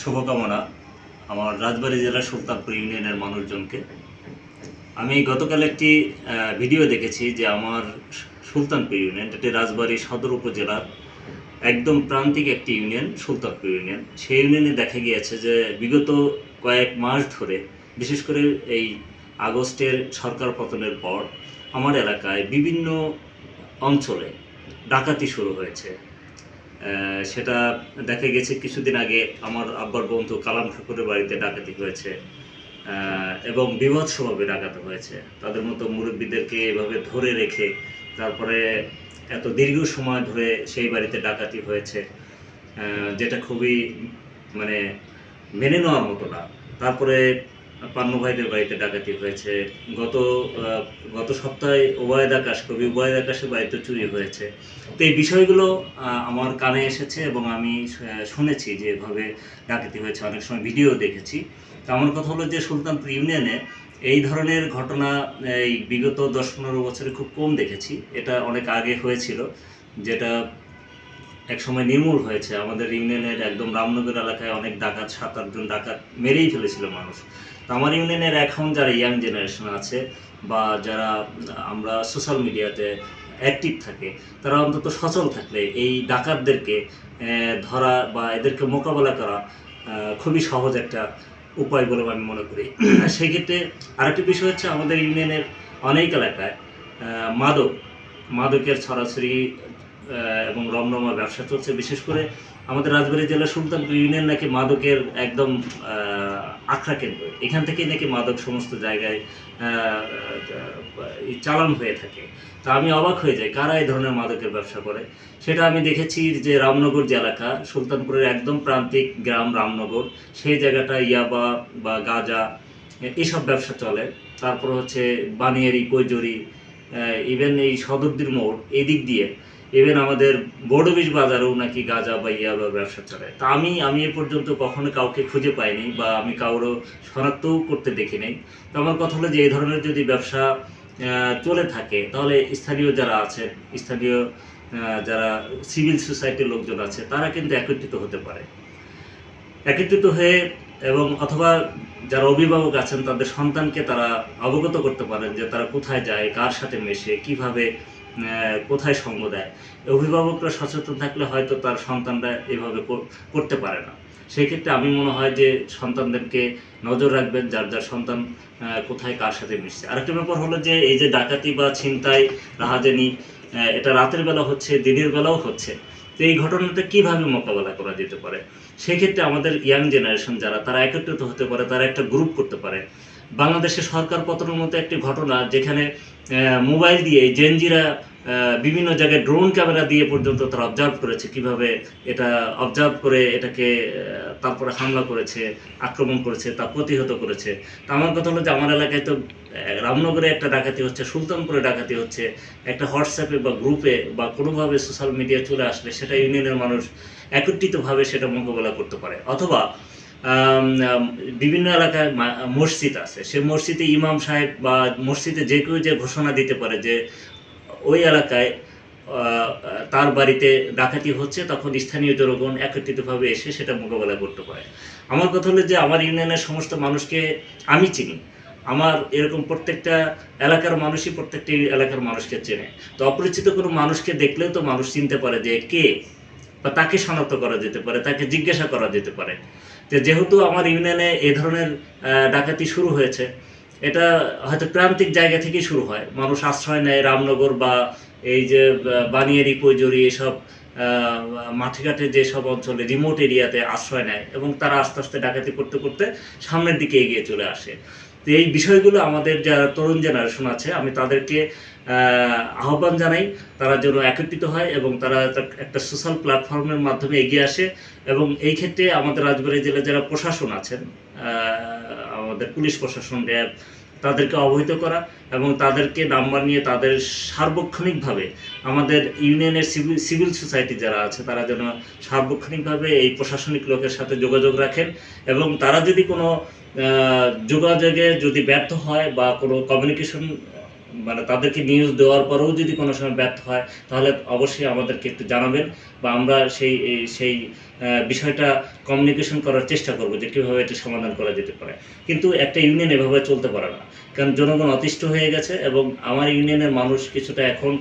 শুভকামনা আমার রাজবাড়ী জেলার সুলতানপুর ইউনিয়নের মানুষজনকে। আমি গতকাল একটি ভিডিও দেখেছি যে আমার সুলতানপুর ইউনিয়ন এটি রাজবাড়ী সদর উপজেলার একদম প্রান্তিক একটি ইউনিয়ন, সুলতানপুর ইউনিয়ন। সেই ইউনিয়নে দেখা গিয়েছে যে বিগত কয়েক মাস ধরে, বিশেষ করে এই আগস্টের সরকার পতনের পর, আমার এলাকায় বিভিন্ন অঞ্চলে ডাকাতি শুরু হয়েছে। সেটা দেখা গেছে কিছুদিন আগে আমার আব্বার বন্ধু কালাম ঠাকুরের বাড়িতে ডাকাতি হয়েছে এবং বিভৎসভাবে ডাকাতি হয়েছে। তাদের মতো মুরব্বীদেরকে এভাবে ধরে রেখে তারপরে এত দীর্ঘ সময় ধরে সেই বাড়িতে ডাকাতি হয়েছে যেটা খুবই মানে মেনে নেওয়ার মতো না। তারপরে পান্নু ভাইদের বাড়িতে ডাকাতি হয়েছে। গত গত সপ্তাহে ওবায়দ আকাশ, কবি ওবায়দ আকাশের বাড়িতে চুরি হয়েছে। তো এই বিষয়গুলো আমার কানে এসেছে এবং আমি শুনেছি যে এভাবে ডাকাতি হয়েছে। অনেক সময় ভিডিও দেখেছি। তো আমার কথা হলো যে সুলতানপুর ইউনিয়নে এই ধরনের ঘটনা, এই বিগত দশ পনেরো বছরে খুব কম দেখেছি। এটা অনেক আগে হয়েছিল, যেটা এক সময় নির্মূল হয়েছে। আমাদের ইউনিয়নের একদম রামনগর এলাকায় অনেক ডাকাত, সাত, আটজন ডাকাত মেরেই ফেলেছিল মানুষ। তো আমার ইউনিয়নের এখন যারা ইয়াং জেনারেশন আছে বা যারা আমরা সোশ্যাল মিডিয়াতে অ্যাক্টিভ থাকে, তারা অন্তত সচল থাকলে এই ডাকাতদেরকে ধরা বা এদেরকে মোকাবেলা করা খুবই সহজ একটা উপায় বলে আমি মনে করি। সেক্ষেত্রে আরেকটি বিষয় হচ্ছে আমাদের ইউনিয়নের অনেক এলাকায় মাদক, মাদকের ছড়াছড়ি এবং রমরমা ব্যবসা চলছে। বিশেষ করে আমাদের রাজবাড়ী জেলার সুলতানপুর ইউনিয়ন নাকি মাদকের একদম আখড়া কেন্দ্র। এখান থেকেই নাকি মাদক সমস্ত জায়গায় চালান হয়ে থাকে। তা আমি অবাক হয়ে যাই, কারা এই ধরনের মাদকের ব্যবসা করে? সেটা আমি দেখেছি যে রামনগর যে এলাকা সুলতানপুরের একদম প্রান্তিক গ্রাম রামনগর, সেই জায়গাটা ইয়াবা বা গাজা এইসব ব্যবসা চলে। তারপর হচ্ছে বানিয়ারি, কৈজরি ইভেন এই সদরদির মোড়, এদিক দিয়ে ইভেন আমাদের বড়বিশ বাজারেও নাকি গাঁজা বা ইয়াবা ব্যবসা চলে। তা আমি আমি এ পর্যন্ত কখনো কাউকে খুঁজে পাইনি বা আমি কারও শনাক্তও করতে দেখি নাই তো আমার কথা হলো যে, এই ধরনের যদি ব্যবসা চলে থাকে, তাহলে স্থানীয় যারা আছেন স্থানীয় যারা সিভিল সোসাইটির লোকজন আছে, তারা কিন্তু একত্রিত হতে পারে। একত্রিত হয়ে এবং অথবা যারা অভিভাবক আছেন, তাদের সন্তানকে তারা অবগত করতে পারেন যে তারা কোথায় যায়, কার সাথে মেশে, কীভাবে কোথায় সঙ্গ দেয়? অভিভাবকরা সচেতন থাকলে হয়তো তার সন্তানরা এভাবে করতে পারে না। সেই ক্ষেত্রে আমি মনে হয় যে সন্তানদেরকে নজর রাখবেন, যার যার সন্তান কোথায় কার সাথে মিশছে। আরেকটা ব্যাপার হলো যে এই যে ডাকাতি বা ছিনতাই, রাহাজানি এটা রাতের বেলা হচ্ছে, দিনের বেলাও হচ্ছে। তো এই ঘটনাটা কীভাবে মোকাবেলা করা যেতে পারে? সেক্ষেত্রে আমাদের ইয়াং জেনারেশন যারা, তারা একত্রিত হতে পারে, তারা একটা গ্রুপ করতে পারে। বাংলাদেশে সরকার পতনের মতো একটি ঘটনা যেখানে মোবাইল দিয়ে জেনজিরা বিভিন্ন জায়গায় ড্রোন ক্যামেরা দিয়ে পর্যন্ত তারা অবজার্ভ করেছে কীভাবে এটা অবজার্ভ করে এটাকে তারপরে হামলা করেছে, আক্রমণ করেছে, তা প্রতিহত করেছে। তা আমার কথা হলো যে আমার এলাকায় তো রামনগরে একটা ডাকাতি হচ্ছে, সুলতানপুরে ডাকাতি হচ্ছে, একটা হোয়াটসঅ্যাপে বা গ্রুপে বা কোনোভাবে সোশ্যাল মিডিয়া চলে আসলে সেটা ইউনিয়নের মানুষ একত্রিতভাবে সেটা মোকাবেলা করতে পারে। অথবা বিভিন্ন এলাকায় মসজিদ আছে। সে মসজিদে ইমাম সাহেব বা মসজিদে যে কেউ যে ঘোষণা দিতে পারে যে ওই এলাকায় তার বাড়িতে ডাকাতি হচ্ছে, তখন স্থানীয় জনগণ একত্রিতভাবে এসে সেটা মোকাবেলা করতে পারে। আমার কথা হলো যে আমার ইউনিয়নের সমস্ত মানুষকে আমি চিনি। আমার এরকম প্রত্যেকটা এলাকার মানুষই প্রত্যেকটি এলাকার মানুষকে চেনে। তো অপরিচিত কোনো মানুষকে দেখলেও তো মানুষ চিনতে পারে যে কে বা তাকে শনাক্ত করা যেতে পারে, তাকে জিজ্ঞাসা করা যেতে পারে। যে যেহেতু আমার ইউনিয়নে এ ধরনের ডাকাতি শুরু হয়েছে, এটা হয়তো প্রান্তিক জায়গা থেকেই শুরু হয়। মানুষ আশ্রয় নেয় রামনগর বা এই যে বানিয়ারি, কৈজরি এসব মাঠঘাটে যেসব অঞ্চলে রিমোট এরিয়াতে আশ্রয় নেয় এবং তারা আস্তে আস্তে ডাকাতি করতে করতে সামনের দিকে এগিয়ে চলে আসে। তো এই বিষয়গুলো আমাদের যারা তরুণ জেনারেশন আছে, আমি তাদেরকে আহ্বান জানাই তারা যেন একত্রিত হয় এবং তারা একটা- সোশ্যাল প্ল্যাটফর্মের মাধ্যমে এগিয়ে আসে এবং এই ক্ষেত্রে আমাদের রাজবাড়ী জেলায় যারা প্রশাসন আছেন আমাদের পুলিশ প্রশাসন, র্যাব তাদেরকে অবহিত করা এবং তাদেরকে নাম্বার নিয়ে তাদের সার্বক্ষণিকভাবে আমাদের ইউনিয়নের সিভিল সিভিল সোসাইটি যারা আছে, তারা যেন সার্বক্ষণিকভাবে এই প্রশাসনিক লোকের সাথে যোগাযোগ রাখেন এবং তারা যদি কোনো যোগাযোগে যদি ব্যর্থ হয় বা কোনো কমিউনিকেশন মানে তাদেরকে নিউজ দেওয়ার পরেও যদি কোনো সময় ব্যর্থ হয়, তাহলে অবশ্যই আমাদেরকে একটু জানাবেন বা আমরা সেই সেই বিষয়টা কমিউনিকেশন করার চেষ্টা করব যে কীভাবে এটা সমাধান করা যেতে পারে। কিন্তু একটা ইউনিয়ন এভাবে চলতে পারে না। কারণ জনগণ অতিষ্ঠ হয়ে গেছে এবং আমার ইউনিয়নের মানুষ কিছুটা এখন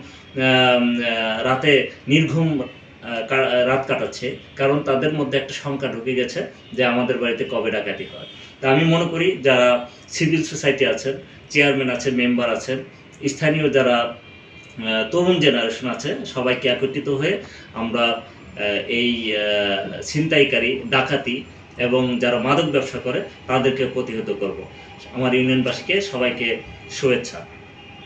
রাতে নির্ঘুম রাত কাটাচ্ছে। কারণ তাদের মধ্যে একটা শঙ্কা ঢুকে গেছে যে আমাদের বাড়িতে কবে ডাকাতি হয়। তা আমি মনে করি যারা সিভিল সোসাইটি আছেন চেয়ারম্যান আছেন মেম্বার আছেন স্থানীয় যারা তরুণ জেনারেশন আছে, সবাইকে একত্রিত হয়ে আমরা এই ছিনতাইকারী, ডাকাতি এবং যারা মাদক ব্যবসা করে, তাদেরকে প্রতিহত করব। আমার ইউনিয়নবাসীকে সবাইকে শুভেচ্ছা।